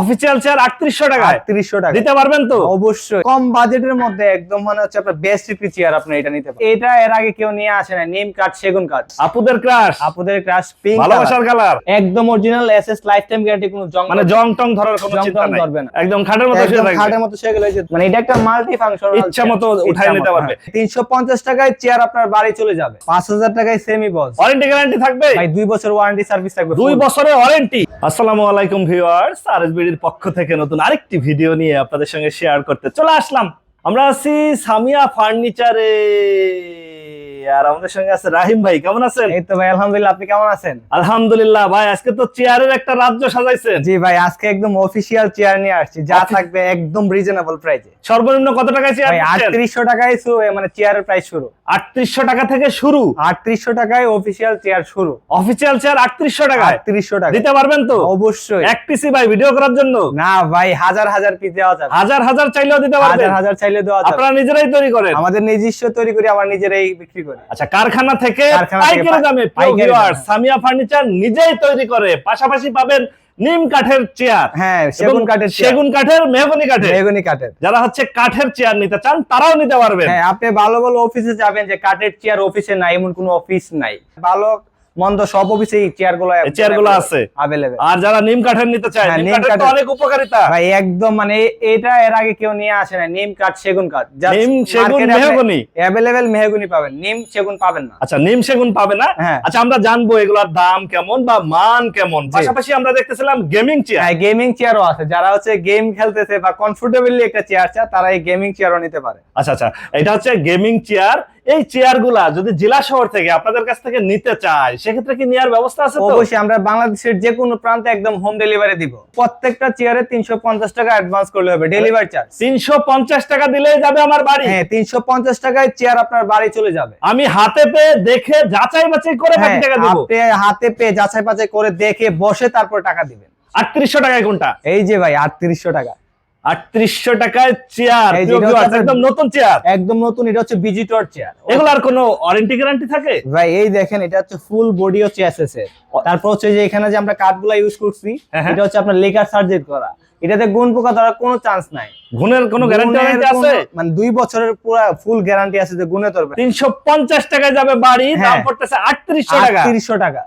Official chair আটত্রিশশো টাকা আটত্রিশশো টাকা দিতে পারবেন তো? অবশ্যই। কম বাজেটের মধ্যে একদম মানে হচ্ছে আপনার বেস্ট একটি চেয়ার আপনি এটা নিতে পারেন এটা এর আগে কেউ নিয়ে আসে না নিম কাঠ সেগুন কাঠ আপুদের ক্রাশ আপুদের ক্রাশ পিঙ্ক ভালোবাসার কালার একদম original SS life time guarantee কোনো জং মানে জং টং ধরার কোনো চিন্তা নাই। ধরবে না। একদম খাটের মতো শুয়ে থাকবে। খাটের মতো সেগুলো মানে এটা একটা মাল্টি ফাংশন ইচ্ছা মতো উঠায় নিতে পারবে। তিনশো পঞ্চাশ টাকায় চেয়ার আপনার বাড়ি চলে যাবে। পাঁচ হাজার টাকায় সেমি বস ওয়ারেন্টি গ্যারান্টি থাকবে? ভাই দুই বছর ওয়ারেন্টি সার্ভিস থাকবে দুই বছরের ওয়ারেন্টি আসসালামু আলাইকুম ভিউয়ার্স আরএসবিডির পক্ষ থেকে নতুন আরেকটি ভিডিও নিয়ে আপনাদের সঙ্গে শেয়ার করতে চলে আসলাম। আমরা আছি সামিয়া ফার্নিচারে। আর আমাদের সঙ্গে আছে রাহিম ভাই কেমন আছেন? এই তো ভাই আলহামদুলিল্লাহ আপনি কেমন আছেন? আলহামদুলিল্লাহ ভাই আজকে তো চেয়ারের একটা রাজ্য সাজাইছেন। জি ভাই আজকে একদম অফিসিয়াল চেয়ার নিয়ে আসছি যা থাকবে একদম রিজনেবল প্রাইসে সর্বনিম্ন কত টাকায় চেয়ার ভাই আটত্রিশশো টাকায় শুরু মানে চেয়ারের প্রাইস শুরু। আটত্রিশশো টাকা থেকে শুরু? আটত্রিশশো টাকায় অফিসিয়াল চেয়ার শুরু। অফিসিয়াল চেয়ার আটত্রিশশো টাকা আটত্রিশশো টাকা দিতে পারবেন তো? অবশ্যই। এক পিসি ভাই ভিডিও করার জন্য? না ভাই হাজার হাজার পিস দেওয়া যাবে। হাজার হাজার চাইলেও দিতে পারবেন। হাজার হাজার চাইলে দেওয়া যাবে। আপনারা নিজেরাই তৈরি করেন। আমাদের নিজস্ব তৈরি করি আবার নিজেরাই বিক্রি করি। আচ্ছা কারখানা থেকে পাইকারি দামে সামিয়া ফার্নিচার নিজেই তৈরি করে পাশাপাশি পাবেন নিম কাঠের চেয়ার হ্যাঁ সেগুন কাঠের সেগুন কাঠের মেহগনি কাঠের। বেগুনি কাঠের। যারা হচ্ছে কাঠের চেয়ার নিতে চান তারাও নিতে পারবেন। হ্যাঁ আপনি ভালো ভালো অফিসে যাবেন যে কাঠের চেয়ার অফিসে নাই এমন কোনো অফিস নাই। ভালো মন্দ সব অফিসে এই চেয়ারগুলো এই চেয়ারগুলো আছে। অ্যাভেলেবেল আর যারা নিম কাঠের নিতে চায় হ্যাঁ, নিম কাঠের তো অনেক উপকারিতা। ভাই একদম মানে এটা এর আগে কেউ নিয়ে আসে না নিম কাঠ সেগুন কাঠ। নিম, সেগুন, মেহগনি। অ্যাভেলেবেল মেহগুনি পাবেন। নিম সেগুন পাবেন না। আচ্ছা নিম সেগুন পাবে না? হ্যাঁ। আচ্ছা আমরা জানব এগুলোর দাম কেমন বা মান কেমন। পাশাপাশি আমরা দেখতেছিলাম গেমিং চেয়ার হ্যাঁ গেমিং চেয়ারও আছে। যারা হচ্ছে গেম খেলতেছে বা কমফোর্টেবলি একটা চেয়ার চায় তারা এই গেমিং চেয়ারও নিতে পারে। আচ্ছা আচ্ছা। এটা হচ্ছে গেমিং চেয়ার এই চেয়ারগুলা যদি জেলা শহর থেকে আপনাদের কাছ থেকে নিতে চায় সেক্ষেত্রে কি নেওয়ার ব্যবস্থা আছে অবশ্যই আমরা বাংলাদেশের যে কোনো প্রান্তে একদম হোম ডেলিভারি দিব। প্রত্যেকটা চেয়ারে তিনশো পঞ্চাশ টাকা অ্যাডভান্স করলে হবে ডেলিভারি চার্জ তিনশো পঞ্চাশ টাকা দিলেই যাবে আমার বাড়ি। হ্যাঁ তিনশো পঞ্চাশ টাকায় চেয়ার আপনার বাড়ি চলে যাবে। আমি হাতে পেয়ে দেখে যাচাই বাছাই করে বাকি হ্যাঁ, টাকা দিব। হাতে পেয়ে যাচাই বাছাই করে দেখে বসে তারপর টাকা দিবেন। আটত্রিশশো টাকায় কোনটা? এই যে ভাই আটত্রিশশো টাকা। আটত্রিশশো টাকার চেয়ার একদম নতুন চেয়ার একদম নতুন এটা হচ্ছে ভিজিটর চেয়ার এগুলার কোনো ওয়ারেন্টি গ্যারান্টি থাকে? ভাই এই দেখেন এটা হচ্ছে ফুল বডি হচ্ছে এসএস এর তারপর হচ্ছে যে এখানে যে আমরা কাঠগুলা ইউজ করছি হ্যাঁ, হ্যাঁ। এটা হচ্ছে আপনার লেকার সার্জেট করা। এটাতে গুণ পোকা ধরার কোনো চান্স নাই। গুণের কোনো গ্যারান্টি আছে? মানে দুই বছরের পুরো ফুল গ্যারান্টি আছে যে গুণে ধরবে। তিনশো পঞ্চাশ টাকায় যাবে বাড়ি দাম হ্যাঁ। পড়তেছে আটত্রিশশো টাকা। তিরিশশো টাকা।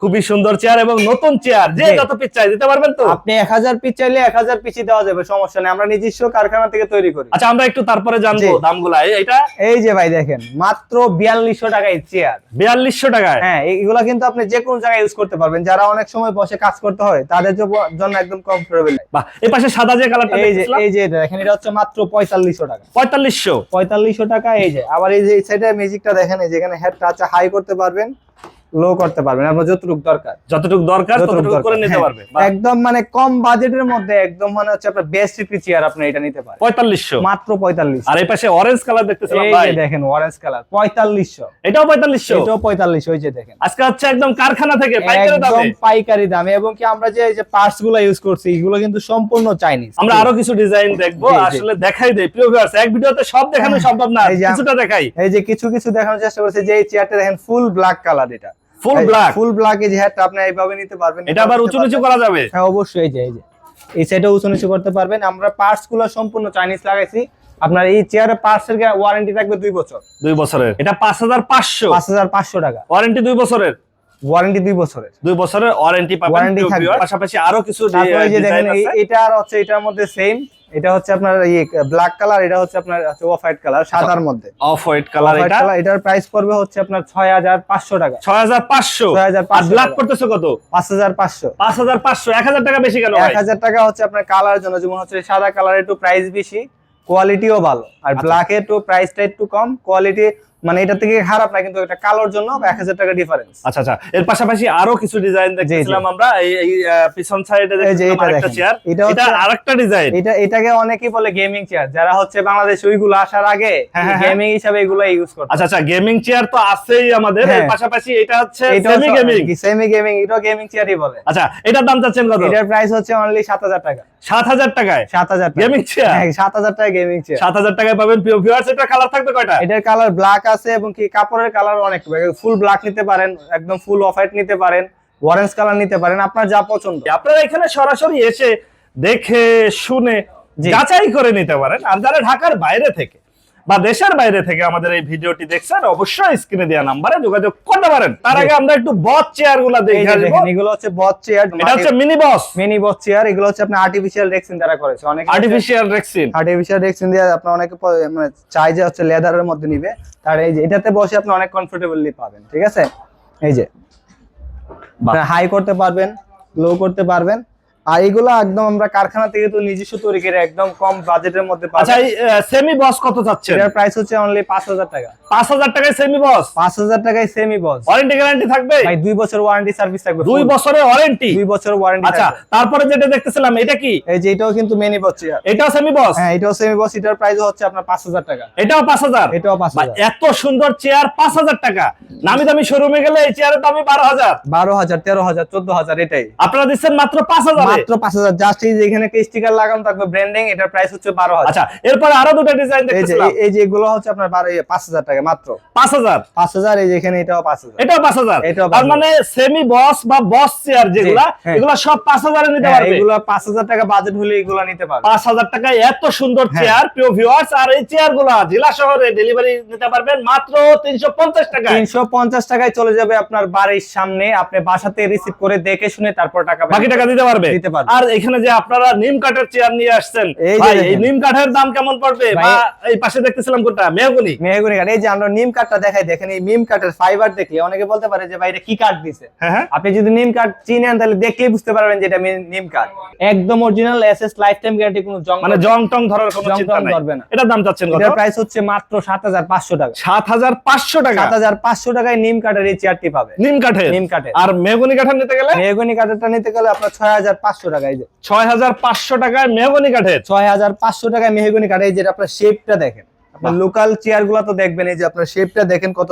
খুবই সুন্দর চেয়ার এবং নতুন চেয়ার যে যত পিস চাই দিতে পারবেন তো? আপনি এক হাজার পিস চাইলে এক হাজার পিসই দেওয়া যাবে সমস্যা নেই। আমরা নিজস্ব কারখানা থেকে তৈরি করি। আচ্ছা আমরা একটু তারপরে জানব। দামগুলা। এই- এটা এই যে ভাই দেখেন মাত্র বিয়াল্লিশশো টাকায় চেয়ার বিয়াল্লিশশো টাকায়? হ্যাঁ এগুলা কিন্তু আপনি যে কোনো জায়গায় ইউজ করতে পারবেন। যারা অনেক সময় বসে কাজ করতে হয় তাদের জন্য- জন্য একদম কমফোর্টেবল বাহ এই পাশে সাদা যে কালারটা এই যে এই যে এটা দেখেন এটা হচ্ছে মাত্র পঁয়তাল্লিশশো টাকা। পঁয়তাল্লিশশো? পঁয়তাল্লিশশো টাকা এই যে। আবার এই যে এই সাইডে মিউজিকটা দেখেন এই যে এখানে হেডটা আছে হাই করতে পারবেন। লো করতে পারবেন আপনার যতটুকু দরকার। যতটুকু দরকার ততটুকু করে নিতে হ্যাঁ, পারবে। একদম মানে কম বাজেটের মধ্যে একদম মানে হচ্ছে আপনার বেস্ট চেয়ার আপনি এটা নিতে পারেন। পঁয়তাল্লিশশো। মাত্র পঁয়তাল্লিশ আর এই পাশে অরেঞ্জ কালার দেখতেছিলাম ভাই যে দেখেন অরেঞ্জ কালার পঁয়তাল্লিশশো। এটাও পঁয়তাল্লিশশো? এটাও পঁয়তাল্লিশ ওই যে দেখেন। আজকে হচ্ছে একদম কারখানা থেকে পাইকারি একদম দামে। পাইকারি দামে এবং কি আমরা যে এই যে পার্টসগুলো ইউজ করছি এগুলো কিন্তু সম্পূর্ণ চাইনিজ আমরা আরও কিছু ডিজাইন দেখব। আসলে দেখাই দেই। প্রিয় ভিউয়ার্স এক ভিডিওতে সব দেখানো সম্ভব না এই যে- কিছুটা দেখাই। এই যে কিছু কিছু দেখানোর চেষ্টা করছে যে এই চেয়ারটা দেখেন ফুল ব্ল্যাক কালার এটা। ফুল ব্ল্যাক ফুল ব্ল্যাক এই যে হেডটা আপনি এইভাবে নিতে পারবেন এটা আবার উঁচু নিচু করা যাবে? হ্যাঁ অবশ্যই এই যে এই যে। এই সাইডে উঁচু নিচু করতে পারবেন। আমরা পার্টসগুলো সম্পূর্ণ চাইনিজ লাগাইছি। আপনার এই চেয়ারের পার্টস এর ওয়ারেন্টি থাকবে দুই বছর। দুই বছরের। এটা পাঁচ হাজার পাঁচশো। পাঁচ হাজার পাঁচশো টাকা। ওয়ারেন্টি দুই বছরের? ওয়ারেন্টি দুই বছরের। দুই বছরের ওয়ারেন্টি পাবেন Warranty থাকবে। পাশাপাশি আরও কিছু দেখেন এটা আর হচ্ছে এটার মধ্যে সেম এটা হচ্ছে আপনার এই ব্ল্যাক কালার এটা হচ্ছে আপনার অফ হোয়াইট কালার সাদার মধ্যে। অফ হোয়াইট কালার এটা? এটার প্রাইস পড়বে হচ্ছে আপনার ছয় হাজার পাঁচশো টাকা। ছয় হাজার পাঁচশো? 6500 আর ব্ল্যাক টাকা। করতেছে কত? পাঁচ হাজার পাঁচশো। পাঁচ হাজার পাঁচশো এক হাজার টাকা বেশি কেন ভাই? এক হাজার টাকা হচ্ছে আপনার কালার জন্য যেমন হচ্ছে সাদা কালার একটু প্রাইস বেশি কোয়ালিটিও ভালো। আর ব্ল্যাক ব্ল্যাক একটু প্রাইসটা একটু কম কোয়ালিটি মানে এটা থেকে খারাপ না কিন্তু এটা কালোর জন্য এক হাজার টাকা ডিফারেন্স আচ্ছা আচ্ছা। এর পাশাপাশি আরও কিছু ডিজাইন দেখতেছিলাম আমরা এই পিছন সাইডে এটা আরেকটা চেয়ার এটা এটা আরেকটা ডিজাইন এটা এটাকে অনেকেই বলে গেমিং চেয়ার যারা হচ্ছে বাংলাদেশ ওইগুলো আসার আগে হ্যাঁ, হ্যাঁ, গেমিং হিসাবে এগুলো ইউজ করতে। আচ্ছা আচ্ছা গেমিং চেয়ার তো আছেই আমাদের। এর হ্যাঁ। পাশাপাশি এটা হচ্ছে সেমি গেমিং সেমি গেমিং এটা গেমিং চেয়ারই বলে। আচ্ছা এটার দাম চাচ্ছেন কত? এটার প্রাইস হচ্ছে অনলি সাত হাজার টাকা। সাত হাজার টাকায়? সাত হাজার গেমিং চেয়ার হ্যাঁ সাত হাজার টাকা গেমিং চেয়ার সাত হাজার টাকায় পাবেন প্রিয় ভিউয়ার্স এটা কালার থাকবে কয়টা? এটার কালার ব্ল্যাক আছে এবং কি কাপড়ের কালার অনেক। ফুল ব্ল্যাক নিতে পারেন একদম ফুল অফ হোয়াইট নিতে পারেন অরেঞ্জ কালার নিতে পারেন আপনার যা পছন্দ। আপনারা এখানে সরাসরি এসে দেখে শুনে। যাচাই করে নিতে পারেন। আর যারা ঢাকার বাইরে থেকে বা দেশের বাইরে থেকে আমাদের এই ভিডিওটি দেখছেন অবশ্যই স্ক্রিনে দেওয়া নাম্বারে যোগাযোগ করতে পারেন। তার আগে আমরা একটু বস চেয়ারগুলা দেখে এগুলো হচ্ছে বস চেয়ার এটা হচ্ছে mini boss mini boss chair এগুলো হচ্ছে আপনার আর্টিফিশিয়াল রেক্সিন দ্বারা করেছে। অনেক আর্টিফিশিয়াল রেক্সিন আর্টিফিশিয়াল রেক্সিন দিয়ে আপনার অনেকে মানে চাই যে হচ্ছে লেদারের মধ্যে নিবে। তার এই যে এটাতে বসে আপনি অনেক কমফোর্টেবলি পাবেন ঠিক আছে? এই যে হাই করতে পারবেন লো করতে পারবেন। আর এগুলো একদম আমরা কারখানা থেকে তো নিজস্ব তৈরি করে একদম কম বাজেটের মধ্যে আচ্ছা সেমি বস কত চাচ্ছেন? এটার প্রাইস হচ্ছে অনলি পাঁচ হাজার টাকা। পাঁচ হাজার টাকায় সেমি বস পাঁচ হাজার টাকায় সেমি বস ওয়ারেন্টি গ্যারান্টি থাকবে? ভাই দুই বছর ওয়ারেন্টি সার্ভিস থাকবে দুই full। বছরের ওয়ারেন্টি দুই বছর ওয়ারেন্টি আচ্ছা তারপরে যেটা দেখতেছিলাম এটা কি? এই যে এটাও কিন্তু মেনি বস এটাও সেমি বস হ্যাঁ এটাও সেমি বস এটার প্রাইস হচ্ছে আপনার পাঁচ হাজার টাকা। এটাও পাঁচ হাজার? এটাও পাঁচ হাজার। এত সুন্দর চেয়ার পাঁচ হাজার টাকা। নামি দামি শোরুমে গেলে এই চেয়ারের দামই বারো হাজার। বারো হাজার তেরো হাজার চোদ্দ হাজার এটাই। আপনারা দিচ্ছেন মাত্র পাঁচ হাজার। মাত্র পাঁচ হাজার। জাস্ট এই যে এখানে একটা স্টিকার লাগানো থাকবে ব্র্যান্ডিং এটার প্রাইস হচ্ছে বারো হাজার। আচ্ছা এরপরে আরও দুটো ডিজাইন দেখতেছিলাম। এই যে এগুলো হচ্ছে আপনার বারো ইয়ে, পাঁচ হাজার টাকা মাত্র। পাঁচ হাজার? পাঁচ হাজার এই যে এখানে এটাও পাঁচ হাজার। এটাও পাঁচ হাজার। এটাও তার মানে সেমি বস বা বস চেয়ার যেগুলা। এগুলা সব পাঁচ হাজারে নিতে হ্যাঁ, পারবে। এগুলো পাঁচ হাজার টাকা বাজেট হলে এগুলো নিতে পারবে। পাঁচ হাজার টাকায় এত সুন্দর। চেয়ার প্রিয় ভিউয়ার্স আর এই চেয়ারগুলা জেলা শহরে ডেলিভারি নিতে পারবেন মাত্র তিনশো পঞ্চাশ টাকায়। তিনশো পঞ্চাশ টাকায় চলে যাবে আপনার বাড়ির সামনে। আপনি বাসাতে রিসিভ করে দেখে শুনে তারপর টাকা বাকি টাকা দিতে পারবে। দিতে পারবে। আর এখানে যে আপনারা নিম কাঠের চেয়ার নিয়ে আসছেন ভাই, এই নিম কাঠের দাম কেমন পড়বে? বা এই পাশে দেখতেছিলাম কোনটা? মেহগুনি। মেহগুনি কাঠ। এই যে আমরা নিম কাঠটা দেখাই দেখেন এই নিম কাঠের ফাইবার দেখলে অনেকে বলতে পারে যে ভাই এটা কি কাঠ দিছে? হ্যাঁ হ্যাঁ। আপনি যদি নিম কাঠ চিনেন তাহলে দেখলেই বুঝতে পারবেন যে এটা নিম কাঠ। একদম original SS life time guarantee কোনো জং মানে জং টং ধরার কোনো চিন্তা নাই। ধরবে না। এটার দাম চাচ্ছেন কত? এটার প্রাইস হচ্ছে মাত্র সাত হাজার পাঁচশো টাকা। সাত হাজার পাঁচশো টাকা? সাত হাজার পাঁচশো টাকায় নিম কাঠের এই চেয়ারটি পাবে। নিম কাঠের? নিম কাঠের। আর মেহগুনি কাঠের নিতে গেলে? মেহগুনি কাঠেরটা নিতে গেলে আপনার ছয় হাজার পাঁচশো টাকা এই যে। ছয় হাজার পাঁচশো টাকায় মেহগুনি কাঠের? ছয় হাজার পাঁচশো টাকায় মেহগুনি কাঠ এই যে আপনার শেপটা দেখেন। আপনার লোকাল চেয়ারগুলা তো দেখবেন এই যে আপনার শেপটা দেখেন কত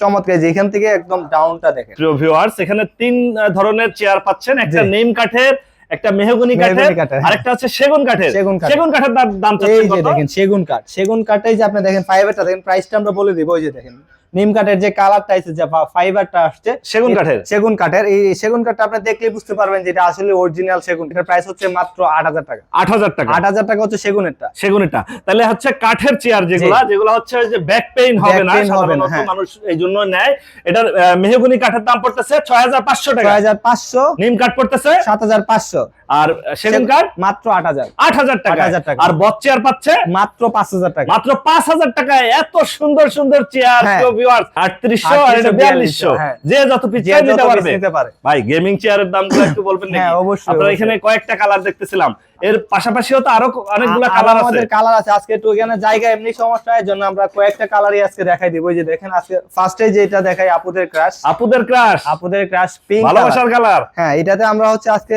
চমৎকার যে এখান থেকে একদম ডাউনটা দেখেন। প্রিয় ভিউয়ার্স এখানে তিন ধরনের চেয়ার পাচ্ছেন। একটা। নিম কাঠের একটা মেহগুনি কাঠের হ্যাঁ। আরেকটা হচ্ছে সেগুন কাঠের। সেগুন কাঠের। সেগুন কাঠের দাম দাম এই যে দেখেন সেগুন কাঠ। সেগুন কাঠটাই যে আপনি দেখেন ফাইবারটা দেখেন প্রাইসটা আমরা বলে দিব ওই যে দেখেন। নিম কাঠের যে কালারটা আছে যে ফাইবারটা আসছে সেগুন কাঠের? সেগুন কাঠের। এই সেগুন কাঠটা আপনি দেখলেই বুঝতে পারবেন যে এটা আসলে অরিজিনাল সেগুন। এটার প্রাইস হচ্ছে মাত্র আট হাজার টাকা। আট হাজার টাকা। আট হাজার টাকা হচ্ছে সেগুনেরটা। সেগুনটা তাহলে হচ্ছে কাঠের চেয়ার যেগুলা যেগুলো হচ্ছে যে ব্যাক পেইন হবে না সাধারণত হ্যাঁ। মানুষ এই জন্য নেয়। এটার মেহগুনি কাঠের দাম পড়তেছে ছয় হাজার পাঁচশো টাকা। ছয় হাজার পাঁচশো। নিম কাঠ পড়তেছে সাত হাজার পাঁচশো। আর সেগুন কাঠ? মাত্র আট হাজার। আট হাজার টাকা। 8,000 টাকা। আর বট চেয়ার পাচ্ছে? মাত্র পাঁচ হাজার টাকা। মাত্র পাঁচ হাজার টাকায় এত সুন্দর সুন্দর চেয়ার হ্যাঁ। আটত্রিশশো আর এটা 3800, হ্যাঁ। যে যত পিস নিতে পারবে। নিতে পারে। ভাই গেমিং চেয়ারের দাম একটু বলবেন নাকি? হ্যাঁ, অবশ্যই, আপনারা এখানে কয়েকটা কালার দেখতেছিলাম। এর পাশাপাশিও তো আরও অনেকগুলো কালার আছে। আমাদের কালার আছে। আজকে একটু এখানে জায়গা এমনি সমস্যা এর জন্য আমরা কয়েকটা কালারই আজকে দেখাই দিব। যে দেখেন আজকে ফার্স্টে যেটা দেখাই আপুদের ক্রাশ আপুদের ক্রাশ আপুদের ক্রাশ পিঙ্ক ভালোবাসার কালার হ্যাঁ এটাতে আমরা হচ্ছে আজকে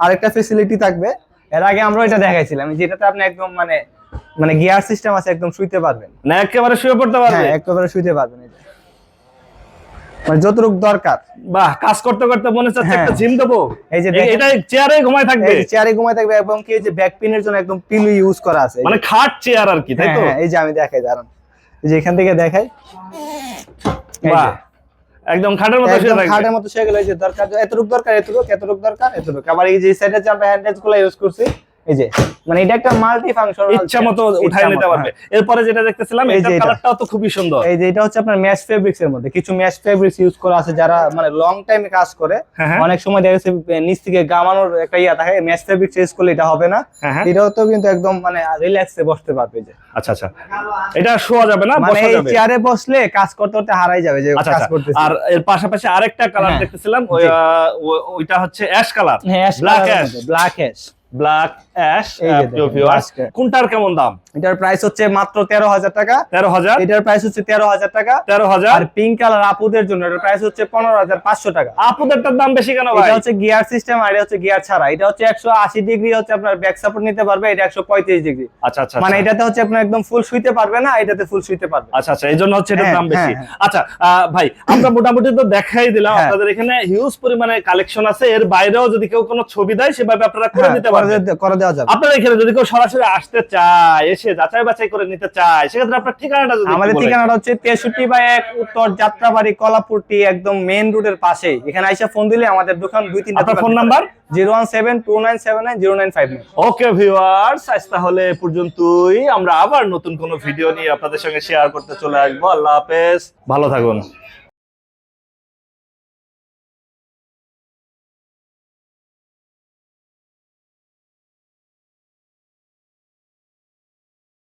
আরেকটা ফেসিলিটি থাকবে। এর আগে আমরা এটা দেখাইছিলাম। যেটাতে আপনি একদম মানে মানে গিয়ার সিস্টেম আছে একদম শুইতে পারবেন। না একেবারে শুয়ে পড়তে পারবে? হ্যাঁ একেবারে শুইতে পারবেন এটা মানে যতটুকু দরকার। বাহ কাজ করতে করতে মনে হচ্ছে হ্যাঁ। একটা জিম দেবো। এই যে এটা চেয়ারে ঘুমায় থাকবে। চেয়ারে ঘুমায় থাকবে এবং কি যে ব্যাক পিনের জন্য একদম পিলু ইউজ করা আছে। মানে খাট চেয়ার আর কি তাই হ্যাঁ, তো? হ্যাঁ, এই যে আমি দেখাই দাঁড়ান। এই যে এখান থেকে দেখাই। বাহ একদম খাটের মতো শুয়ে থাকবে। খাটের মতো শুয়ে গেল এই যে দরকার এতটুক দরকার এতটুক এতটুক দরকার এতটুক। আবার এই যে সাইডে যে আমরা হ্যান্ডেজগুলো ইউজ করছি এই যে মানে এটা একটা মাল্টি ফাংশনাল ইচ্ছা মতো উঠাই নিতে পারবে। এরপরে যেটা দেখতেছিলাম হ্যাঁ। এই। কালারটাও তো খুবই সুন্দর। এই যে এটা হচ্ছে আপনার ম্যাশ ফেব্রিক্স এর মধ্যে। কিছু ম্যাশ ফেব্রিক্স ইউজ করা আছে যারা মানে লং টাইম কাজ করে। হ্যাঁ, হ্যাঁ। অনেক সময় দেখা যাচ্ছে নিচ থেকে গামানোর একটা ইয়া থাকে ম্যাশ ফেব্রিক্স ইউজ করলে এটা হবে না। হ্যাঁ, হ্যাঁ। এটাও তো কিন্তু একদম মানে রিল্যাক্সে বসতে পারবে যে। আচ্ছা আচ্ছা। এটা শোয়া যাবে না? মানে এই চেয়ারে বসলে কাজ করতে করতে হারাই যাবে যে আচ্ছা কাজ আচ্ছা। করতেছে। আর এর পাশাপাশি আরেকটা কালার হ্যাঁ। দেখতেছিলাম ওইটা হচ্ছে অ্যাশ কালার হ্যাঁ black ash black ash black ash. কোনটার কেমন দাম? এটার প্রাইস হচ্ছে মাত্র তেরো হাজার টাকা। তেরো হাজার। এটার প্রাইস হচ্ছে তেরো হাজার টাকা। তেরো হাজার। আর পিঙ্ক কালার আপুদের জন্য এটার প্রাইস হচ্ছে পনেরো হাজার পাঁচশো টাকা। আপুদেরটার দাম বেশি কেন ভাই? এটা হচ্ছে গিয়ার সিস্টেম আর এটা হচ্ছে গিয়ার ছাড়া। এটা হচ্ছে একশো আশি ডিগ্রি হচ্ছে আপনার ব্যাক সাপোর্ট নিতে পারবে এটা একশো পঁয়ত্রিশ ডিগ্রি আচ্ছা আচ্ছা মানে আচ্ছা। এটাতে হচ্ছে আপনার একদম ফুল শুইতে পারবে না এটাতে ফুল শুইতে পারবে। আচ্ছা আচ্ছা এই জন্য হচ্ছে এটার হ্যাঁ, দাম বেশি। হ্যাঁ, আচ্ছা ভাই আমরা মোটামুটি তো দেখাই দিলাম হ্যাঁ। আপনাদের এখানে হিউজ পরিমাণে কালেকশন আছে। এর বাইরেও যদি কেউ কোনো ছবি দেয় সেভাবে আপনারা করে হ্যাঁ, দিতে করে করে দেওয়া যাবে। আপনার এখানে যদি কেউ সরাসরি আসতে চায় এসে যাচাই বাছাই করে নিতে চায় সেক্ষেত্রে আপনার ঠিকানাটা যদি আমাদের ঠিকানাটা হচ্ছে তেষট্টি বাই এক উত্তর যাত্রাবাড়ি কলাপুরটি একদম মেইন রোডের পাশে। এখানে আইসা ফোন দিলে আমাদের দোকান দুই তিনটা phone number zero one seven two nine seven nine zero nine five okay viewers আজ তাহলে পর্যন্তই। আমরা আবার নতুন কোনো ভিডিও নিয়ে আপনাদের সঙ্গে শেয়ার করতে চলে আসব। আল্লাহ হাফেজ। ভালো থাকুন।